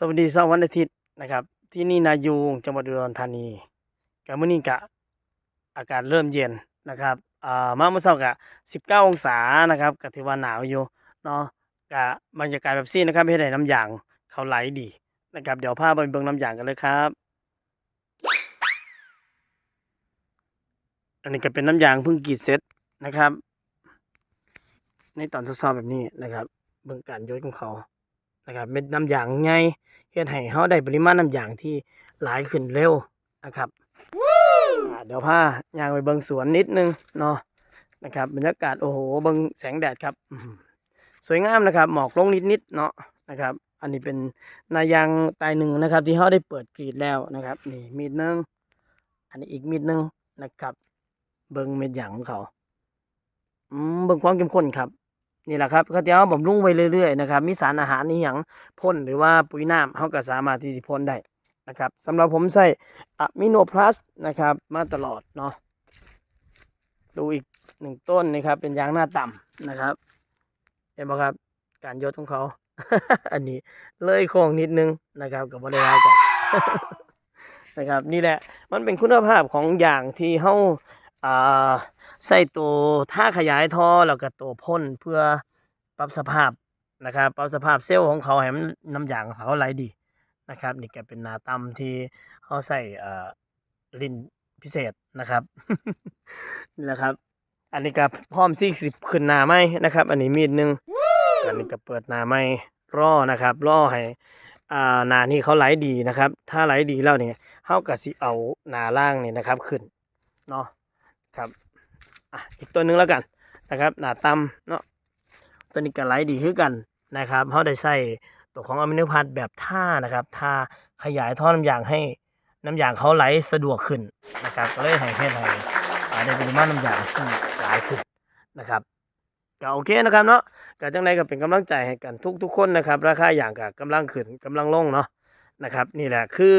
สวัสดีเช้าวันอาทิตย์นะครับ ที่นี่นายูงจังหวัดอุดรธานีกับมื้อนี้กะอากาศเริ่มเย็นนะครับอ่ามาเมื่อเช้ากะ 19 องศานะครับก็ถือว่าหนาวอยู่เนาะกะบรรยากาศแบบซี่นะครับเฮ็ดให้น้ำยางเขาไหลดีนะครับ เดี๋ยวพาไปเบิ่งน้ำยางกันเลยครับ อันนี้ก็เป็นน้ำยางเพิ่งกรีดเสร็จนะครับ ในตอนทดสอบแบบนี้นะครับ เบิ่งการยดของเขา นะครับเม็ดน้ำยางไงเฮ็ดให้เฮาได้ปริมาณน้ำยางที่หลายขึ้นเร็วนะครับอ่าเดี๋ยวพายางไปเบิ่งสวนนิดนึงเนาะนะครับบรรยากาศโอ้โหเบิ่งแสงแดดครับอื้อหือสวยงามนะครับ หมอกลงนิดๆเนาะนะครับ อันนี้เป็นนายางตายหนึ่งนะครับ ที่เฮาได้เปิดกรีดแล้วนะครับนี่มีดหนึงอันนี้อีกมีดหนึงนะครับ เบิ่งเม็ดยางของเขาอืมเบิ่งความเข้มข้นครับ นี่แหละครับเขาจะเอาบำรุงไว้เรื่อยๆนะครับมีสารอาหารนี่อย่างพ่นหรือว่าปุ๋ยน้ำเขาก็สามารถที่จะพ่นได้นะครับสำหรับผมใส่อะมิโนพลัสนะครับมาตลอดเนาะดูอีกหนึ่งต้นนะครับ เป็นยางหน้าต่ำนะครับ เห็นไหมครับ การยดของเขา อันนี้เลยโค้งนิดนึงนะครับกับบริวารก่อนนะครับ นี่แหละมันเป็นคุณภาพของอย่างที่เขา อ่าใส่ตัวท่าขยายท่อแล้วก็ตัวพ่นเพื่อปรับสภาพนะครับปรับสภาพเซลล์ของเขาให้มันน้ำยางเขาไหลดีนะครับ นี่ก็เป็นนาตำที่เขาใส่เอ่อลิ้นพิเศษนะครับนี่แหละครับ อันนี้ก็พร้อมสี่สิบขึ้นนาไหมนะครับ อันนี้มีดหนึงอันนี้ก็เปิดนาไหมร่อนะครับร่อให้อ่านานี่เขาไหลดีนะครับ ถ้าไหลดีแล้วเนี่ยเขาก็สิเอานาล่างเนี่ยนะครับ ขึ้นเนาะ ครับอะอีกตัวหนึงแล้วกันนะครับหนาตำเนาะตัวนี้ก็ไหลดีขึ้นกันนะครับเขาได้ใส่ตัวของอะมิโนพัทแบบท่านะครับท่าขยายท่อน้ำยางให้น้ำยางเขาไหลสะดวกขึ้นนะครับก็เลยให้เฮ็ดให้อ่าได้ปริมาณน้ำยางที่หลายขึ้นนะครับก็โอเคนะครับเนาะก็จังไดก็เป็นกำลังใจให้กันทุกทุกๆคนนะครับ ราคาอย่างก็กำลังขึ้นกำลังลงเนาะ นะครับนี่แหละคือ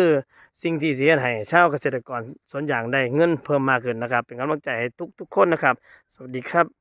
สิ่งที่เสียให้ชาวเกษตรกรสวนยางได้เงินเพิ่มมากขึ้นนะครับ เป็นกำลังใจให้ทุกๆคนนะครับ สวัสดีครับ